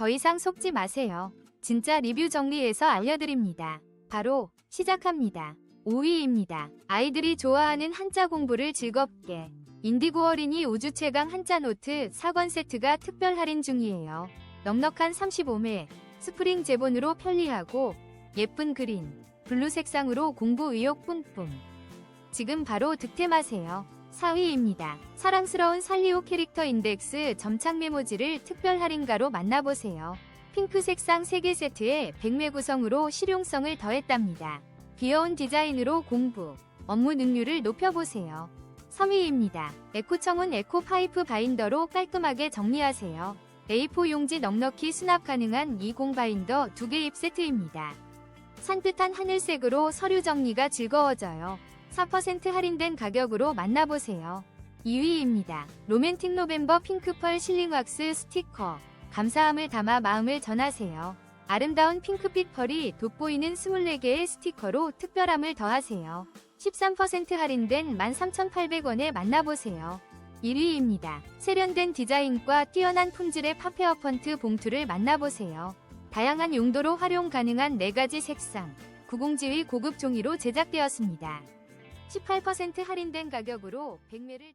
더 이상 속지 마세요. 진짜 리뷰 정리해서 알려드립니다. 바로 시작합니다. 5위입니다. 아이들이 좋아하는 한자 공부를 즐겁게. 인디고 어린이 우주 최강 한자 노트 4권 세트가 특별 할인 중이에요. 넉넉한 35매, 스프링 제본으로 편리하고 예쁜 그린, 블루 색상으로 공부 의욕 뿜뿜. 지금 바로 득템하세요. 4위입니다. 사랑스러운 살리오 캐릭터 인덱스 점착 메모지를 특별 할인가로 만나보세요. 핑크 색상 3개 세트에 100매 구성으로 실용성을 더했답니다. 귀여운 디자인으로 공부, 업무 능률을 높여보세요. 3위입니다. 에코청운 에코 파이프 바인더로 깔끔하게 정리하세요. A4 용지 넉넉히 수납 가능한 20 바인더 2개 입 세트입니다. 산뜻한 하늘색으로 서류 정리가 즐거워져요. 4% 할인된 가격으로 만나보세요. 2위입니다. 로맨틱 노벤버 핑크펄 실링 왁스 스티커. 감사함을 담아 마음을 전하세요. 아름다운 핑크빛 펄이 돋보이는 24개의 스티커로 특별함을 더하세요. 13% 할인된 13,800원에 만나보세요. 1위입니다. 세련된 디자인과 뛰어난 품질의 파페어 펀트 봉투를 만나보세요. 다양한 용도로 활용 가능한 4가지 색상, 구공지의 고급 종이로 제작되었습니다. 18% 할인된 가격으로 100매를